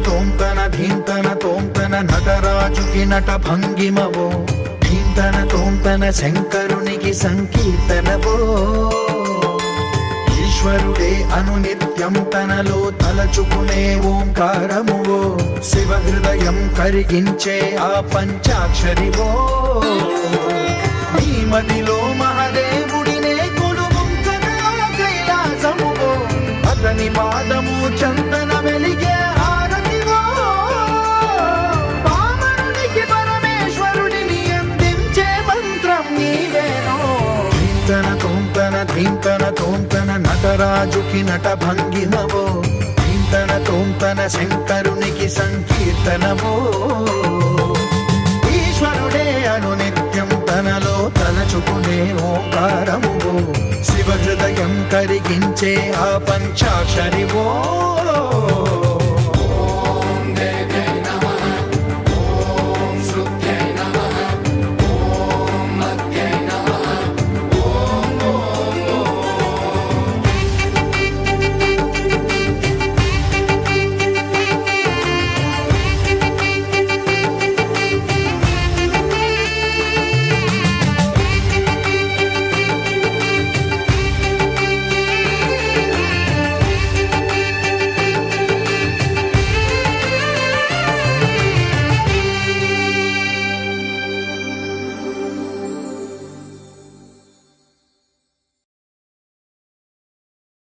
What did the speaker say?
ధీంతన తోంతన ధీంతన తోంతన నటరాజుకి నట భంగిమవో ధీంతన తోంతన శంకరునికి సంకీర్తనవో. ఈశ్వరుడే అను నిత్యం తనలో తలచుకునే ఓంకారమువో. శివ హృదయం కరిగించే ఆ పంచాక్షరివో. నీ మదిలో మహదేవుడినే కొలువుంచన కైలాసమువో. అతని పాదం ధీంతన తోంతన నటరాజుకి నట భంగిమవో. ధీంతన తోంతన శంకరునికి సంకీర్తనవో ఈశ్వరుడే అను నిత్యం తనలో తలచుకునే ఓంకారమువో శివ హృదయం కరిగించే ఆ పంచాక్షరివో.